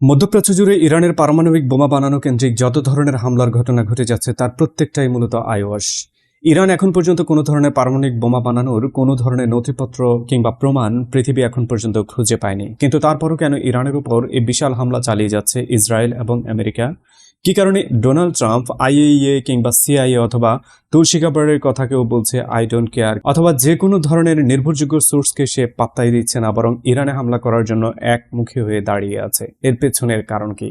মধ্যপ্রাচ্য জুড়ে ইরানের পারমাণবিক বোমা বানানো কেন্দ্রিক যত ধরনের হামলার ঘটনা ঘটে যাচ্ছে, তার প্রত্যেকটাই মূলত আইওয়াস ইরান এখন পর্যন্ত কোনো ধরনের পারমাণবিক বোমা বানানোর কোনো ধরনের নথিপত্র কিংবা প্রমাণ পৃথিবী এখন পর্যন্ত খুঁজে পায়নি। কিন্তু তারপরও কেন ইরানের উপর এই বিশাল হামলা চালিয়ে যাচ্ছে ইসরায়েল এবং আমেরিকা? কি কারণে ডোনাল্ড ট্রাম্প আইএইএ কিংবা সিআইএ অথবা তুলসী গাবারের কথা কেউ বলছে আই ডোন্ট কেয়ার অথবা যে কোনো ধরনের নির্ভরযোগ্য সোর্সকে সে পাত্তাই দিচ্ছে না, বরং ইরানে হামলা করার জন্য একমুখী হয়ে দাঁড়িয়ে আছে। এর পেছনের কারণ কি?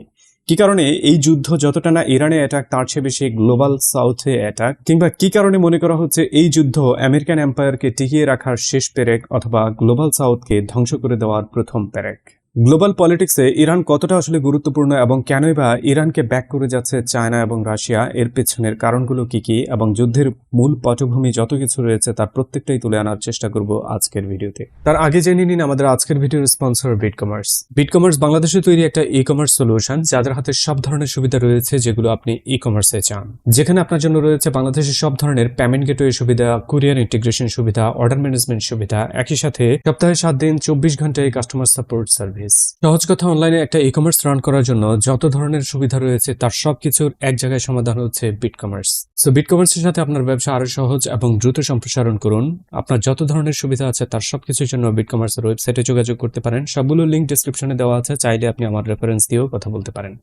কি কারণে এই যুদ্ধ যতটা না ইরানে অ্যাটাক তার চেয়ে বেশি গ্লোবাল সাউথে অ্যাটাক কিংবা কি কারণে মনে করা হচ্ছে এই যুদ্ধ আমেরিকান এম্পায়ারকে টিকিয়ে রাখার শেষ পেরেক অথবা গ্লোবাল সাউথকে ধ্বংস করে দেওয়ার প্রথম পেরেক? গ্লোবাল পলিটিক্সে ইরান কতটা আসলে গুরুত্বপূর্ণ এবং কেনই বা ইরানকে ব্যাক করে যাচ্ছে চায়না এবং রাশিয়া, এর পেছনের কারণগুলো কি কি এবং যুদ্ধের মূল পটভূমি যত কিছু রয়েছে তার প্রত্যেকটাই তুলে আনার চেষ্টা করব আজকের ভিডিওতে। তার আগে জেনে নিন আমাদের আজকের ভিডিওর sponsor Bit Commerce Bit Commerce বাংলাদেশে তৈরি একটা ই কমার্স সলিউশন যাদের হাতে সব ধরনের সুবিধা রয়েছে যেগুলো আপনি ই কমার্সে চান। যেখানে আপনার জন্য রয়েছে বাংলাদেশের সব ধরনের পেমেন্ট গেটওয়ে সুবিধা কুরিয়ার ইন্টিগ্রেশন সুবিধা অর্ডার ম্যানেজমেন্ট সুবিধা, একই সাথে সপ্তাহে সাত দিন, চব্বিশ ঘন্টায় কাস্টমার সাপোর্ট সার্ভিস সহজ কথা অনলাইনে একটা ই কমার্স রান করার জন্য যত ধরনের সুবিধা রয়েছে, তার সবকিছুর এক জায়গায় সমাধান হচ্ছে বিট কমার্স সো বিট কমার্সের সাথে আপনার ব্যবসা আরও সহজ এবং দ্রুত সম্প্রসারণ করুন। আপনার যত ধরনের সুবিধা আছে, তার সবকিছুর জন্য বিট কমার্সের ওয়েবসাইটে যোগাযোগ করতে পারেন। সবগুলো লিঙ্ক ডিসক্রিপশনে দেওয়া আছে, চাইলে আপনি আমার রেফারেন্স দিয়েও কথা বলতে পারেন।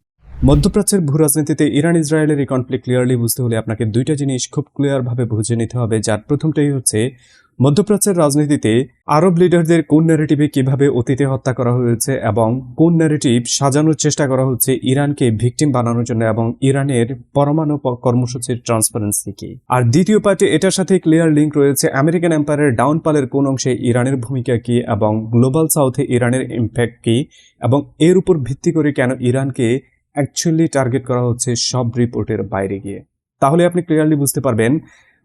মধ্যপ্রাচ্যের ভূ রাজনীতিতে ইরান ইসরায়েলের এই কনফ্লিক্ট ক্লিয়ারলি বুঝতে হলে আপনাকে দুইটা জিনিস খুব ক্লিয়ার ভাবে বুঝে নিতে হবে, যার প্রথমটাই হচ্ছে মধ্যপ্রাচ্যের রাজনীতিতে আরব লিডারদের কোন ন্যারেটিভে কীভাবে অতীতে হত্যা করা হয়েছে এবং কোন ন্যারেটিভ সাজানোর চেষ্টা করা হচ্ছে ইরানকে ভিকটিম বানানোর জন্য এবং ইরানের পরমাণু কর্মসূচির ট্রান্সপারেন্সি কি? আর দ্বিতীয় পার্টি এটার সাথে ক্লিয়ার লিঙ্ক রয়েছে আমেরিকান এম্পায়ারের ডাউনপালের কোন অংশে ইরানের ভূমিকা কি এবং গ্লোবাল সাউথে ইরানের ইম্প্যাক্ট কি এবং এর উপর ভিত্তি করে কেন ইরানকে অ্যাকচুয়ালি টার্গেট করা হচ্ছে সব রিপোর্টের বাইরে গিয়ে? তাহলে আপনি ক্লিয়ারলি বুঝতে পারবেন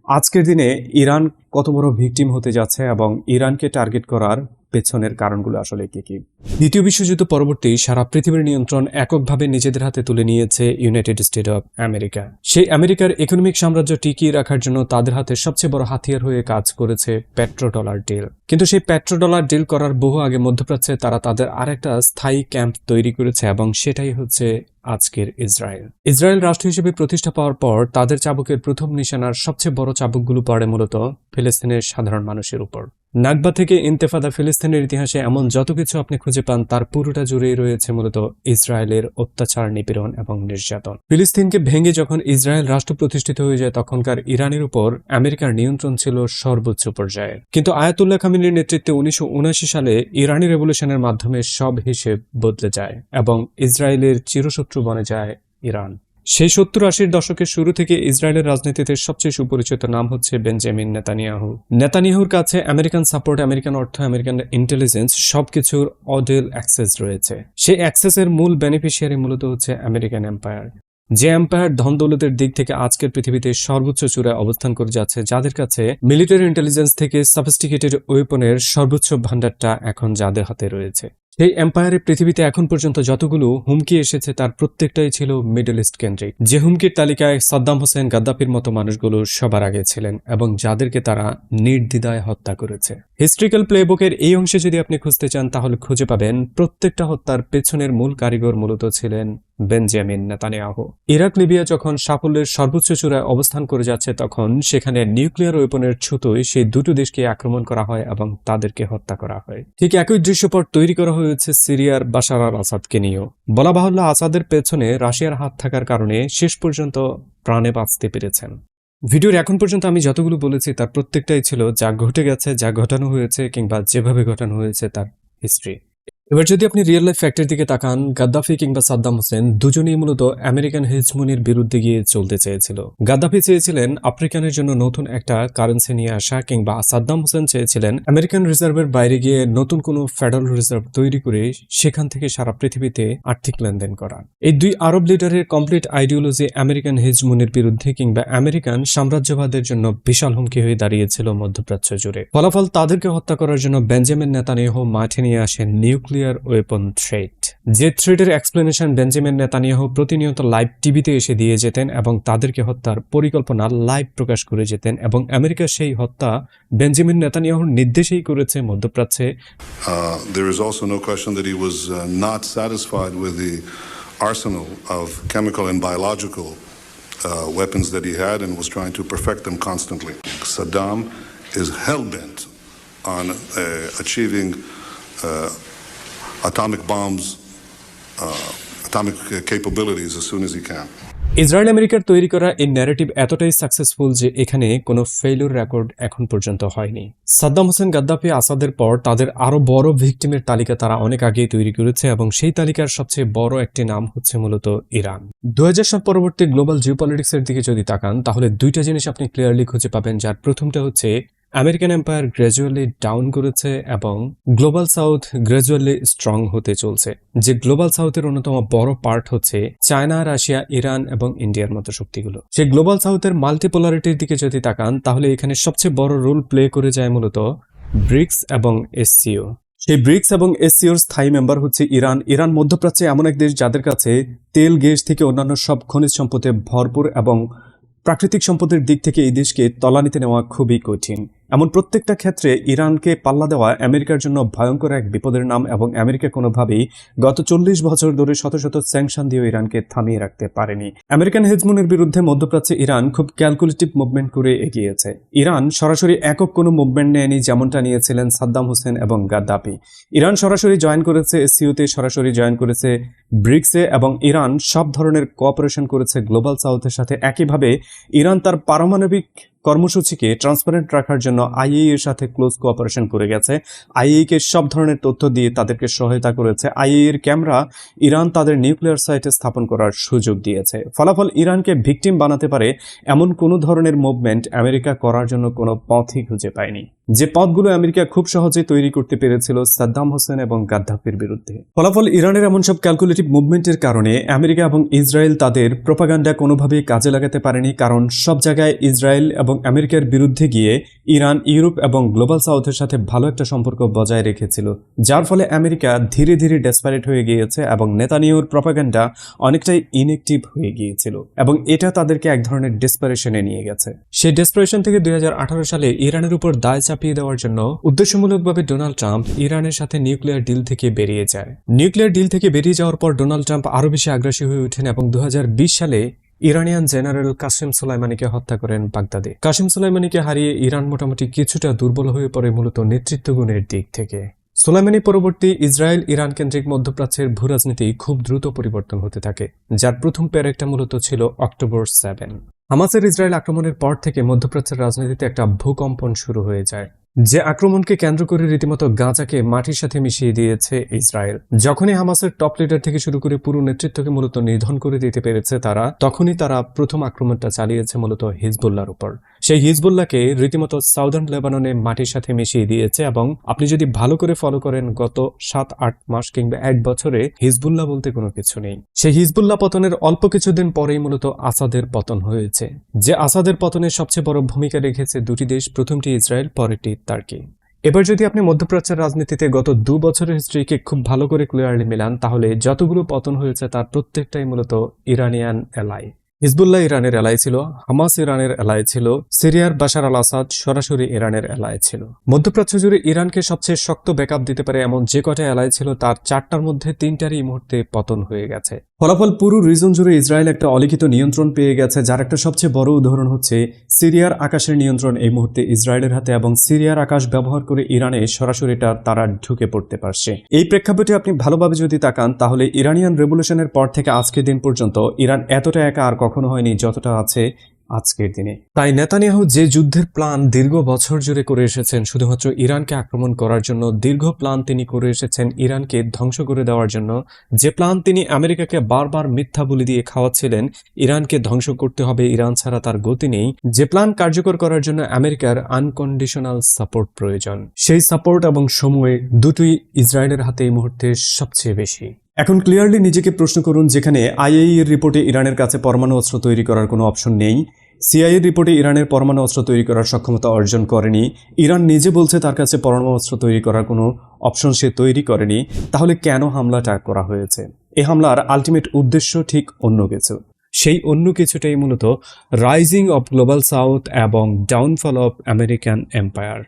আজকের দিনে ইরান কত বড় ভিকটিম হতে যাচ্ছে এবং ইরানকে টার্গেট করার পেছনের কারণগুলো আসলে কি কি? দ্বিতীয় বিশ্বযুদ্ধ পরবর্তী সারা পৃথিবীর নিয়ন্ত্রণ এককভাবে নিজেদের হাতে তুলে নিয়েছে ইউনাইটেড স্টেট অফ আমেরিকা সেই আমেরিকার ইকোনমিক সাম্রাজ্য টিকিয়ে রাখার জন্য তাদের হাতে সবচেয়ে বড় হাতিয়ার হয়ে কাজ করেছে পেট্রো ডলার ডিল। কিন্তু সেই পেট্রো ডলার ডিল করার বহু আগে মধ্যপ্রাচ্যে তারা তাদের আরেকটা স্থায়ী ক্যাম্প তৈরি করেছে এবং সেটাই হচ্ছে আজকের ইসরায়েল। ইসরায়েল রাষ্ট্র হিসেবে প্রতিষ্ঠা পাওয়ার পর তাদের চাবুকের প্রথম নিশানার সবচেয়ে বড় চাবুকগুলো পড়ে মূলত ফিলিস্তিনের সাধারণ মানুষের উপর। নাগবা থেকে ইন্তেফাদা ফিলিস্তিনের ইতিহাসে এমন যত কিছু আপনি খুঁজে পান, তার পুরোটা জুড়েই রয়েছে মূলত ইসরায়েলের অত্যাচার, নিপীড়ন এবং নির্যাতন। ফিলিস্তিনকে ভেঙে যখন ইসরায়েল রাষ্ট্র প্রতিষ্ঠিত হয়ে যায়, তখনকার ইরানের উপর আমেরিকার নিয়ন্ত্রণ ছিল সর্বোচ্চ পর্যায়ে। কিন্তু আয়াতুল্লাহ খামিনের নেতৃত্বে উনিশশো সালে ইরানি রেভলিউশনের মাধ্যমে সব হিসেব বদলে যায় এবং ইসরায়েলের চিরশত্রু বনে যায় ইরান। সেই সত্তর আশির দশকের শুরু থেকে ইসরায়েলের রাজনীতিতে সবচেয়ে সুপরিচিত নাম হচ্ছে বেঞ্জামিন নেতানিয়াহু। নেতানিয়াহুর কাছে আমেরিকান সাপোর্ট, আমেরিকান অর্থ, আমেরিকান ইন্টেলিজেন্স সবকিছুর অডেল অ্যাক্সেস রয়েছে। সেই অ্যাক্সেসের মূল বেনিফিশিয়ারি মূলত হচ্ছে আমেরিকান এম্পায়ার যে এম্পায়ার ধন দৌলতের দিক থেকে আজকের পৃথিবীতে সর্বোচ্চ চূড়ায় অবস্থান করে যাচ্ছে, যাদের কাছে মিলিটারি ইন্টেলিজেন্স থেকে সাফিস্টিকেটেড ওয়েপনের সর্বোচ্চ ভান্ডারটা এখন যাদের হাতে রয়েছে। সেই এম্পায়ারের পৃথিবীতে এখন পর্যন্ত যতগুলো হুমকি এসেছে, তার প্রত্যেকটাই ছিল মিডল ইস্ট কেন্দ্রিক। যে হুমকির তালিকায় সাদ্দাম হোসেন গাদ্দাফির মতো মানুষগুলো সবার আগে ছিলেন এবং যাদেরকে তারা নির্দ্বিধায় হত্যা করেছে। হিস্ট্রিক্যাল প্লেবুকের এই অংশে যদি আপনি খুঁজতে চান, তাহলে খুঁজে পাবেন প্রত্যেকটা হত্যার পেছনের মূল কারিগর মূলত ছিলেন বেঞ্জামিন নেতানিয়াহু। ইরাক, লিবিয়া যখন সাফল্যের সর্বোচ্চ চূড়ায় অবস্থান করে যাচ্ছে, তখন সেখানে নিউক্লিয়ার ওয়েপনের ছুতোয় সেই দুটো দেশকে আক্রমণ করা হয় এবং তাদেরকে হত্যা করা হয়। ঠিক একই দৃশ্যপট তৈরি করা হয়েছে সিরিয়ার বাশার আল আসাদকে নিয়েও। বলা বাহুল্য, আসাদের পেছনে রাশিয়ার হাত থাকার কারণে শেষ পর্যন্ত প্রাণে বাঁচতে পেরেছেন। ভিডিওর এখন পর্যন্ত আমি যতগুলো বলেছি, তার প্রত্যেকটাই ছিল যা ঘটে গেছে, যা ঘটানো হয়েছে কিংবা যেভাবে ঘটানো হয়েছে তার হিস্ট্রি এবার যদি আপনি রিয়েল লাইফ ফ্যাক্টর দিকে তাকান গাদ্দাফি কিংবা সাদ্দাম হোসেন দুজনেই মূলত আমেরিকান হেজমনির বিরুদ্ধে গিয়ে চলতে চেয়েছিল। গাদ্দাফি চেয়েছিলেন আফ্রিকানের জন্য নতুন একটা কারেন্সি নিয়ে আসা কিংবা সাদ্দাম হোসেন চেয়েছিলেন আমেরিকান রিজার্ভের বাইরে গিয়ে নতুন কোনো ফেডারেল রিজার্ভ তৈরি করে সেখান থেকে সারা পৃথিবীতে আর্থিক লেনদেন করা। এই দুই আরব লিডারের কমপ্লিট আইডিওলজি আমেরিকান হেজমনির বিরুদ্ধে কিংবা আমেরিকান সাম্রাজ্যবাদের জন্য বিশাল হুমকি হয়ে দাঁড়িয়েছিল মধ্যপ্রাচ্য জুড়ে। ফলাফল তাদেরকে হত্যা করার জন্য বেঞ্জামিন নেতানিয়াহু মাঠে নিয়ে আসেন নিউক্লিয়ার নিউক্লিয়ার ওয়েপন থ্রেট যে থ্রেটের এক্সপ্লেনেশন বেঞ্জামিন নেতানিয়াহু প্রতিনিয়ত লাইভ টিভিতে এসে দিয়ে যেতেন এবং তাদেরকে হত্যার পরিকল্পনা লাইভ প্রকাশ করে যেতেন এবং আমেরিকা সেই হত্যা বেঞ্জামিন নেতানিয়াহুর নির্দেশেই করেছে মধ্যপ্রাচ্যে Uh, uh, arsenal of chemical and biological uh, weapons that he had and was trying to perfect them constantly. Saddam is hell bent on uh, achieving uh, atomic bombs, uh, atomic uh, capabilities as soon as he can. Israel আমেরিকার তৈরি করা এই narrative এতটাই successful যে এখানে কোনো failure record এখন পর্যন্ত হয়নি সাদ্দাম হোসেন গাদ্দাফি আসাদের পর তাদের আরও বড় ভিকটিমের তালিকা তারা অনেক আগেই তৈরি করেছে এবং সেই তালিকার সবচেয়ে বড় একটি নাম হচ্ছে মূলত ইরান দু সাল পরবর্তী গ্লোবাল জিওপলিটিক্সের দিকে যদি তাকান তাহলে দুইটা জিনিস আপনি ক্লিয়ারলি খুঁজে পাবেন যার প্রথমটা হচ্ছে আমেরিকান এম্পায়ার গ্র্যাজুয়ালি ডাউন করেছে এবং গ্লোবাল সাউথ গ্র্যাজুয়ালি স্ট্রং হতে চলছে, যে গ্লোবাল সাউথের অন্যতম বড় পার্ট হচ্ছে চায়না, রাশিয়া, ইরান এবং ইন্ডিয়ার মতো শক্তিগুলো। সেই গ্লোবাল সাউথের মাল্টিপোলারিটির দিকে যদি তাকান, তাহলে এখানে সবচেয়ে বড় রোল প্লে করে যায় মূলত ব্রিক্স এবং এসসিও। সেই ব্রিক্স এবং এসসিওর স্থায়ী মেম্বার হচ্ছে ইরান। ইরান মধ্যপ্রাচ্যে এমন এক দেশ যাদের কাছে তেল, গ্যাস থেকে অন্যান্য সব খনিজ সম্পদে ভরপুর এবং প্রাকৃতিক সম্পদের দিক থেকে এই দেশকে তলানিতে নেওয়া খুবই কঠিন। এমন প্রত্যেকটা ক্ষেত্রে ইরানকে পাল্লা দেওয়া আমেরিকার জন্য ভয়ঙ্কর এক বিপদের নাম এবং আমেরিকা কোনোভাবেই গত চল্লিশ বছর ধরে শত শত স্যাংশন দিয়েও ইরানকে থামিয়ে রাখতে পারেনি। আমেরিকান হেজমুনের বিরুদ্ধে মধ্যপ্রাচ্যে ইরান খুব ক্যালকুলেটিভ মুভমেন্ট করে এগিয়েছে। ইরান সরাসরি একক কোনো মুভমেন্ট নেয়নি যেমনটা নিয়েছিলেন সাদ্দাম হোসেন এবং গাদ্দাফি। ইরান সরাসরি জয়েন করেছে এসিওতে সরাসরি জয়েন করেছে ব্রিক্সে এবং ইরান সব ধরনের কোঅপারেশন করেছে গ্লোবাল সাউথের সাথে। একইভাবে ইরান তার পারমাণবিক কর্মসূচিকে ট্রান্সপারেন্ট রাখার জন্য আইএই এর সাথে ক্লোজ কোঅপারেশন করে গেছে। আইএই কে সব ধরনের তথ্য দিয়ে তাদেরকে সহায়তা করেছে। আইএই এর ক্যামেরা ইরান তাদের নিউক্লিয়ার সাইটে স্থাপন করার সুযোগ দিয়েছে। ফলাফল ইরানকে ভিকটিম বানাতে পারে এমন কোনো ধরনের মুভমেন্ট আমেরিকা করার জন্য কোনো পথই খুঁজে পায়নি। যে পথগুলো আমেরিকা খুব সহজে তৈরি করতে পেরেছিল সাদ্দাম হোসেন এবং গাদ্দাফির বিরুদ্ধে। ফলাফল ইরানের এমন সব ক্যালকুলেটিভ মুভমেন্টের কারণে আমেরিকা এবং ইসরায়েল তাদের প্রোপাগান্ডা কোনোভাবেই কাজে লাগাতে পারেনি, কারণ সব জায়গায় ইসরায়েল এবং আমেরিকার বিরুদ্ধে গিয়ে ইরান, ইউরোপ এবং গ্লোবাল সাউথের সাথে ভালো একটা সম্পর্ক বজায় রেখেছিল, যার ফলে আমেরিকা ধীরে ধীরে ডেসপারেট হয়ে গিয়েছে এবং নেতানিয়ুর প্রপাগান্ডা অনেকটাই ইনএক্টিভ হয়ে গিয়েছিল এবং এটা তাদেরকে এক ধরনের ডেসপারেশনে নিয়ে গেছে। সেই ডেসপারেশন থেকে দুই হাজার আঠারো সালে ইরানের উপর দায় চাপিয়ে দেওয়ার জন্য উদ্দেশ্যমূলকভাবে ডোনাল্ড ট্রাম্প ইরানের সাথে নিউক্লিয়ার ডিল থেকে বেরিয়ে যায়। নিউক্লিয়ার ডিল থেকে বেরিয়ে যাওয়ার পর ডোনাল্ড ট্রাম্প আরও বেশি আগ্রাসী হয়ে ওঠেন এবং দু হাজার বিশ সালে ইরানিয়ান জেনারেল কাসিম সোলাইমানিকে হত্যা করেন বাগদাদে। কাসিম সোলাইমানিকে হারিয়ে ইরান মোটামুটি কিছুটা দুর্বল হয়ে পড়ে মূলত নেতৃত্ব গুণের দিক থেকে। সুলাইমানি পরবর্তী ইসরায়েল ইরান কেন্দ্রিক মধ্যপ্রাচ্যের ভূরাজনীতি খুব দ্রুত পরিবর্তন হতে থাকে, যার প্রথম প্যারেকটা মূলত ছিল অক্টোবর সেভেন। হামাসের ইসরায়েল আক্রমণের পর থেকে মধ্যপ্রাচ্যের রাজনীতিতে একটা ভূকম্পন শুরু হয়ে যায়, যে আক্রমণকে কেন্দ্র করে রীতিমতো গাঁজাকে মাটির সাথে মিশিয়ে দিয়েছে ইসরায়েল। যখনই হামাসের টপ লিডার থেকে শুরু করে পুরো নেতৃত্বকে মূলত নিধন করে দিতে পেরেছে তারা, তখনই তারা প্রথম আক্রমণটা চালিয়েছে মূলত হিজবুল্লাহর উপর। সেই হিজবুল্লাহকে রীতিমতো সাউদার্ন লেবাননে মাটির সাথে মিশিয়ে দিয়েছে এবং আপনি যদি ভালো করে ফলো করেন গত সাত, আট মাস কিংবা এক বছরে হিজবুল্লাহ বলতে কোনো কিছু নেই। সেই হিজবুল্লাহ পতনের অল্প কিছুদিন পরেই মূলত আসাদের পতন হয়েছে। যে আসাদের পতনের সবচেয়ে বড় ভূমিকা রেখেছে দুটি দেশ, প্রথমটি ইসরায়েল, পরেরটি তার্কি। এবার যদি আপনি মধ্যপ্রাচ্যের রাজনীতিতে গত দু বছরের হিস্ট্রিকে খুব ভালো করে ক্লিয়ারলি মেলান, তাহলে যতগুলো পতন হয়েছে তার প্রত্যেকটাই মূলত ইরানিয়ান এলাই হিজবুল্লাহ ইরানের এলাই ছিল, হামাস ইরানের এলাই ছিল, সিরিয়ার বাশার আল আসাদ সরাসরি ইরানের এলাই ছিল। মধ্যপ্রাচ্য জুড়ে ইরানকে সবচেয়ে শক্ত ব্যাকআপ দিতে পারে এমন যে কটা এলাই ছিল, তার চারটার মধ্যে তিনটারই এই মুহূর্তে পতন হয়ে গেছে। ফলাফল পুরো রিজন জুড়ে ইসরায়েল একটা অলিখিত নিয়ন্ত্রণ পেয়ে গেছে, যার একটা সবচেয়ে বড় উদাহরণ হচ্ছে সিরিয়ার আকাশের নিয়ন্ত্রণ এই মুহূর্তে ইসরায়েলের হাতে এবং সিরিয়ার আকাশ ব্যবহার করে ইরানে সরাসরি তারা ঢুকে পড়তে পারছে। এই প্রেক্ষাপটে আপনি ভালোভাবে যদি তাকান, তাহলে ইরানিয়ান রেভলিউশনের পর থেকে আজকের দিন পর্যন্ত ইরান এতটা একা আর কখনো হয়নি যতটা আছে আজকের দিনে। তাই নেতানিয়াহু যে যুদ্ধের প্ল্যান দীর্ঘ বছর জুড়ে করে এসেছেন, শুধুমাত্র ইরানকে আক্রমণ করার জন্য, দীর্ঘ প্ল্যান তিনি করে এসেছেন ইরানকে ধ্বংস করে দেওয়ার জন্য। যে প্ল্যান তিনি আমেরিকাকে বারবার মিথ্যা বলি দিয়ে খাওয়াচ্ছিলেন, ইরানকে ধ্বংস করতে হবে, ইরান ছাড়া তার গতি নেই। যে প্ল্যান কার্যকর করার জন্য আমেরিকার আনকন্ডিশনাল সাপোর্ট প্রয়োজন। সেই সাপোর্ট এবং সময় দুটোই ইসরায়েলের হাতে এই মুহূর্তে সবচেয়ে বেশি। এখন ক্লিয়ারলি নিজেকে প্রশ্ন করুন যেখানে আইএই এর রিপোর্টে ইরানের কাছে পরমাণু অস্ত্র তৈরি করার কোনো অপশন নেই। সিআইএর রিপোর্টে ইরানের পরমাণু অস্ত্র তৈরি করার সক্ষমতা অর্জন করেনি। ইরান নিজে বলছে তার কাছে পরমাণু অস্ত্র তৈরি করার কোনো অপশন সে তৈরি করেনি। তাহলে কেন হামলাটা করা হয়েছে? এই হামলার আলটিমেট উদ্দেশ্য ঠিক অন্য কিছু। সেই অন্য কিছুটাই মূলত রাইজিং অফ গ্লোবাল সাউথ এবং ডাউনফল অফ আমেরিকান এম্পায়ার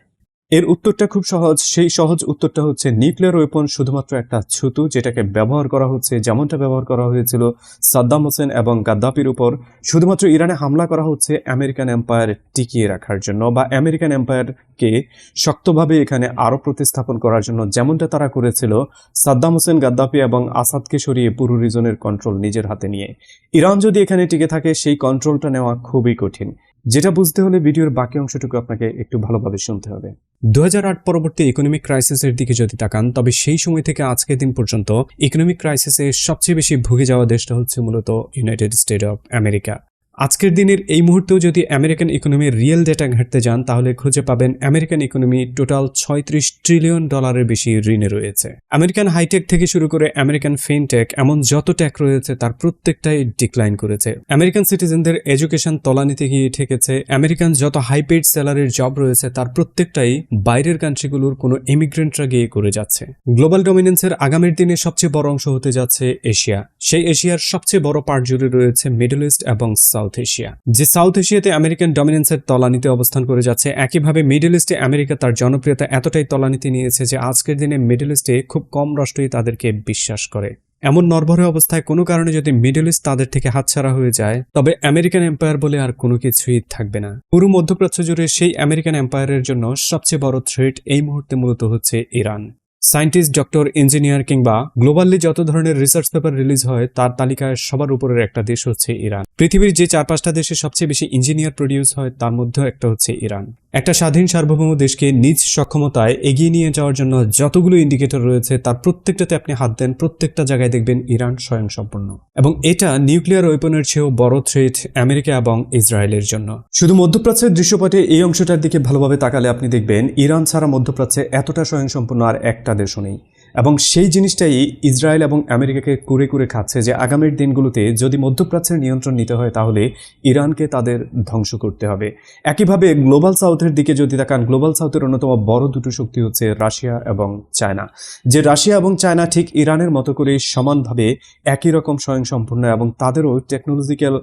এর উত্তরটা খুব সহজ। সেই সহজ উত্তরটা হচ্ছে নিউক্লিয়ার ওয়েপন শুধুমাত্র একটা ছুতু যেটাকে ব্যবহার করা হচ্ছে, যেমনটা ব্যবহার করা হয়েছিল সাদ্দাম হোসেন এবং গাদ্দাফির উপর। শুধুমাত্র ইরানে হামলা করা হচ্ছে আমেরিকান এম্পায়ার টিকিয়ে রাখার জন্য বা আমেরিকান এম্পায়ারকে শক্তভাবে এখানে আরও প্রতিস্থাপন করার জন্য, যেমনটা তারা করেছিল সাদ্দাম হোসেন, গাদ্দাফি এবং আসাদকে সরিয়ে পুরো রিজনের কন্ট্রোল নিজের হাতে নিয়ে। ইরান যদি এখানে টিকে থাকে, সেই কন্ট্রোলটা নেওয়া খুবই কঠিন। যেটা বুঝতে হলে ভিডিওর বাকি অংশটুকু আপনাকে একটু ভালোভাবে শুনতে হবে। দু হাজার আট পরবর্তী ইকোনমিক ক্রাইসিসের দিকে যদি তাকান, তবে সেই সময় থেকে আজকের দিন পর্যন্ত ইকোনমিক ক্রাইসিসে সবচেয়ে বেশি ভুগে যাওয়া দেশটা হচ্ছে মূলত ইউনাইটেড স্টেট অফ আমেরিকা আজকের দিনের এই মুহূর্তেও যদি আমেরিকান ইকোনমির রিয়েল ডেটা ঘাঁটতে যান, তাহলে খুঁজে পাবেন আমেরিকান ইকোনমি টোটাল ছয়ত্রিশ ট্রিলিয়ন ডলারের বেশি ঋণে রয়েছে। আমেরিকান হাইটেক থেকে শুরু করে আমেরিকান ফিনটেক, এমন যত ট্যাক রয়েছে, তার প্রত্যেকটাই ডিক্লাইন করেছে। আমেরিকান সিটিজেনদের এডুকেশন তলানিতে গিয়ে ঠেকেছে। আমেরিকান যত হাই পেড স্যালারির জব রয়েছে, তার প্রত্যেকটাই বাইরের কান্ট্রিগুলোর কোনো ইমিগ্রেন্টরা গিয়ে করে যাচ্ছে। গ্লোবাল ডমিনেন্সের আগামীর দিনে সবচেয়ে বড় অংশ হতে যাচ্ছে এশিয়া। সেই এশিয়ার সবচেয়ে বড় পার্ট জুড়ে রয়েছে মিডল ইস্ট এবং সাউথ এশিয়া। যে সাউথ এশিয়াতে আমেরিকান ডমিনেন্সের তলানিতে অবস্থান করে যাচ্ছে, একইভাবে মিডল ইস্টে আমেরিকা তার জনপ্রিয়তা এতটাই তলানিতে নিয়েছে যে আজকের দিনে মিডল ইস্টে খুব কম রাষ্ট্রই তাদেরকে বিশ্বাস করে। এমন নরভরে অবস্থায় কোনো কারণে যদি মিডল ইস্ট তাদের থেকে হাতছাড়া হয়ে যায়, তবে আমেরিকান এম্পায়ার বলে আর কোনো কিছুই থাকবে না। পুরো মধ্যপ্রাচ্য জুড়ে সেই আমেরিকান এম্পায়ারের জন্য সবচেয়ে বড় থ্রেট এই মুহূর্তে মূলত হচ্ছে ইরান। সায়েন্টিস্ট, ডক্টর, ইঞ্জিনিয়ার কিংবা গ্লোবালি যত ধরনের রিসার্চ পেপার রিলিজ হয়, তার তালিকায় সবার উপরের একটা দেশ হচ্ছে ইরান। পৃথিবীর যে চার পাঁচটা দেশে সবচেয়ে বেশি ইঞ্জিনিয়ার প্রডিউস হয়, তার মধ্যেও একটা হচ্ছে ইরান। একটা স্বাধীন সার্বভৌম দেশকে নিজ সক্ষমতায় এগিয়ে নিয়ে যাওয়ার জন্য যতগুলো ইন্ডিকেটর রয়েছে, তার প্রত্যেকটাতে আপনি হাত দেন, প্রত্যেকটা জায়গায় দেখবেন ইরান স্বয়ংসম্পূর্ণ। এবং এটা নিউক্লিয়ার ওয়েপনের চেয়েও বড় থ্রেট আমেরিকা এবং ইসরায়েলের জন্য। শুধু মধ্যপ্রাচ্যের দৃশ্যপটে এই অংশটার দিকে ভালোভাবে তাকালে আপনি দেখবেন, ইরান ছাড়া মধ্যপ্রাচ্যে এতটা স্বয়ংসম্পূর্ণ আর একটা দেশও নেই এবং সেই জিনিসটাই ইসরায়েল এবং আমেরিকাকে কুরে কুরে খাচ্ছে যে আগামীর দিনগুলোতে যদি মধ্যপ্রাচ্যের নিয়ন্ত্রণ নিতে হয় তাহলে ইরানকে তাদের ধ্বংস করতে হবে। একইভাবে গ্লোবাল সাউথের দিকে যদি তাকান, গ্লোবাল সাউথের অন্যতম বড় দুটো শক্তি হচ্ছে রাশিয়া এবং চায়না। যে রাশিয়া এবং চায়না ঠিক ইরানের মতো করে সমানভাবে একই রকম স্বয়ংসম্পূর্ণ এবং তাদেরও টেকনোলজিক্যাল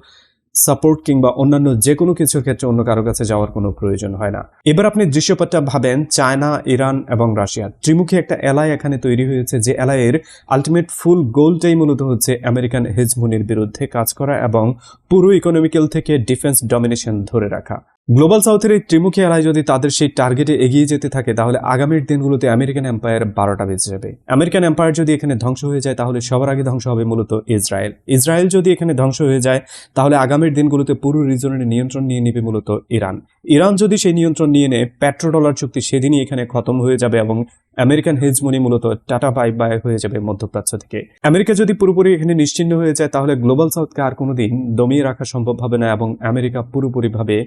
সাপোর্ট কিংবা অন্যান্য যে কোনো কিছুর ক্ষেত্রে অন্য কারও কাছে যাওয়ার কোনো প্রয়োজন হয় না। এবার আপনি দৃশ্যপটটা ভাবেন, চায়না, ইরান এবং রাশিয়া। ত্রিমুখী একটা এলাই এখানে তৈরি হয়েছে যে এলাইয়ের আলটিমেট ফুল গোলটাই মূলত হচ্ছে আমেরিকান হেজমনির বিরুদ্ধে কাজ করা এবং পুরো ইকোনমিক্যাল থেকে ডিফেন্স ডমিনেশন ধরে রাখা। গ্লোবাল সাউথের এই ত্রিমুখী এলাই যদি তাদের সেই টার্গেটে এগিয়ে যেতে থাকে, তাহলে আগামীর দিনগুলোতে আমেরিকান এম্পায়ার বারোটা বেঁচে যাবে। আমেরিকান এম্পায়ার যদি এখানে ধ্বংস হয়ে যায়, তাহলে সবার আগে ধ্বংস হবে মূলত ইসরায়েল। ইসরায়েল যদি এখানে ধ্বংস হয়ে যায়, তাহলে আগামীর দিনগুলোতে পুরো রিজনের নিয়ন্ত্রণ নিয়ে নেবে মূলত ইরান। ইরান যদি সেই নিয়ন্ত্রণ নিয়ে নেয় পেট্রো ডলার চুক্তি সেদিনই এখানে খতম হয়ে যাবে এবং আমেরিকান হেজমনি মূলত টাটা বাই বাই হয়ে যাবে মধ্যপ্রাচ্য থেকে। আমেরিকা যদি পুরোপুরি এখানে নিশ্চিন্ন হয়ে যায়, তাহলে গ্লোবাল সাউথকে আর কোনোদিন দমিয়ে রাখা সম্ভব হবে না এবং আমেরিকা পুরোপুরিভাবে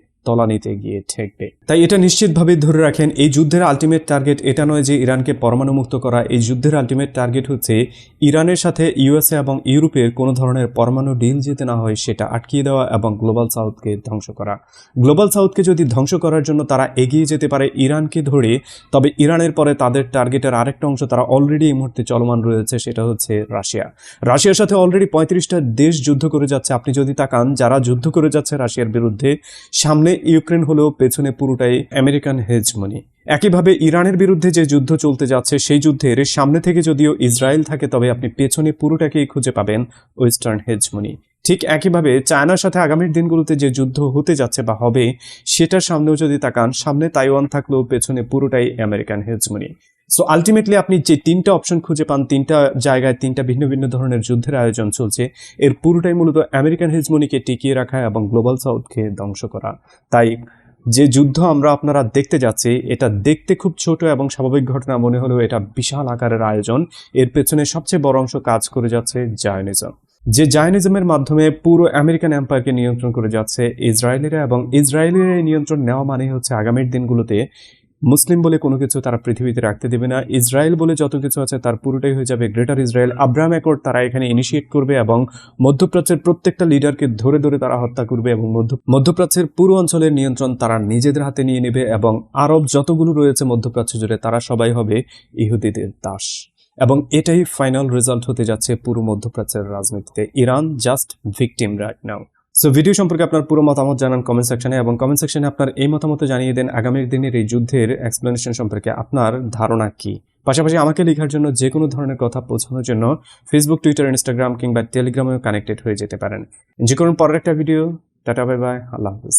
তলানিতে গিয়ে ঠেকবে। তাই এটা নিশ্চিতভাবে ধরে রাখেন, এই যুদ্ধের আলটিমেট টার্গেট এটা নয় যে ইরানকে পরমাণু মুক্ত করা। এই যুদ্ধের আলটিমেট টার্গেট হচ্ছে ইরানের সাথে ইউএসএ এবং ইউরোপের কোনো ধরনের পরমাণু ডিল যেতে না হয় সেটা আটকিয়ে দেওয়া এবং গ্লোবাল সাউথকে ধ্বংস করা। গ্লোবাল সাউথকে যদি ধ্বংস করার জন্য তারা এগিয়ে যেতে পারে ইরানকে ধরে, তবে ইরানের পরে তাদের টার্গেটের আরেকটা অংশ তারা অলরেডি এই মুহূর্তে চলমান রয়েছে, সেটা হচ্ছে রাশিয়া। রাশিয়ার সাথে অলরেডি পঁয়ত্রিশটা দেশ যুদ্ধ করে যাচ্ছে, আপনি যদি তাকান, যারা যুদ্ধ করে যাচ্ছে রাশিয়ার বিরুদ্ধে, সামনে ইউক্রেন হলেও পেছনে পুরোটাই আমেরিকান হেজমনি একইভাবে ইরানের বিরুদ্ধে যে যুদ্ধ চলতে যাচ্ছে, সেই যুদ্ধের সামনে থেকে যদিও ইসরায়েল থাকে, তবে আপনি পেছনে পুরোটাকেই খুঁজে পাবেন ওয়েস্টার্ন হেজমনি ঠিক একইভাবে চায়নার সাথে আগামীর দিনগুলোতে যে যুদ্ধ হতে যাচ্ছে বা হবে, সেটার সামনেও যদি তাকান, সামনে তাইওয়ান থাকলেও পেছনে পুরোটাই আমেরিকান হেজমনি সো আলটিমেটলি আপনি যে তিনটা অপশন খুঁজে পান, তিনটা জায়গায় তিনটা ভিন্ন ভিন্ন ধরনের যুদ্ধের আয়োজন চলছে। এর পুরোটাই মূলত আমেরিকান হেজমনিকে টিকিয়ে রাখা এবং গ্লোবাল সাউথকে ধ্বংস করা। তাই যে যুদ্ধ আমরা আপনারা দেখতে যাচ্ছি, এটা দেখতে খুব ছোট এবং স্বাভাবিক ঘটনা মনে হলেও এটা বিশাল আকারের আয়োজন। এর পেছনে সবচেয়ে বড় অংশ কাজ করে যাচ্ছে জায়নিজম যে জায়নিজমের মাধ্যমে পুরো আমেরিকান এম্পায়ারকে নিয়ন্ত্রণ করে যাচ্ছে ইসরায়েলিরা এবং ইসরায়েলের নিয়ন্ত্রণ নেওয়া মানে হচ্ছে আগামীর দিনগুলোতে মুসলিম বলে কোনো কিছু তারা পৃথিবীতে রাখতে দেবে না, ইসরায়েল বলে যত কিছু আছে তার পুরোটাই হয়ে যাবে। গ্রেটার ইসরায়েল, আব্রাহাম অ্যাকর্ড তারা এখানে ইনিশিয়েট করবে এবং মধ্যপ্রাচ্যের প্রত্যেকটা লিডারকে ধরে ধরে তারা হত্যা করবে এবং মধ্যপ্রাচ্যের পুরো অঞ্চলের নিয়ন্ত্রণ তারা নিজেদের হাতে নিয়ে নেবে এবং আরব যতগুলো রয়েছে মধ্যপ্রাচ্য জুড়ে তারা সবাই হবে ইহুদিদের দাস। এবং এটাই ফাইনাল রেজাল্ট হতে যাচ্ছে পুরো মধ্যপ্রাচ্যের রাজনীতিতে। Iran just victim right now so video সম্পর্কে আপনার পুরো মতামত জানান কমেন্ট সেকশনে এবং কমেন্ট সেকশনে আপনার এই মতামত জানিয়ে দেন আগামীর দিনের এই যুদ্ধের এক্সপ্লেনেশন সম্পর্কে আপনার ধারণা কি? পাশাপাশি আমাকে লেখার জন্য যে কোনো ধরনের কথা পৌঁছানোর জন্য ফেসবুক টুইটার ইনস্টাগ্রাম কিংবা টেলিগ্রামেও কানেক্টেড হয়ে যেতে পারেন। যে কোনো পরের একটা ভিডিও টাটা বাই বাই আল্লাহ হাফিজ।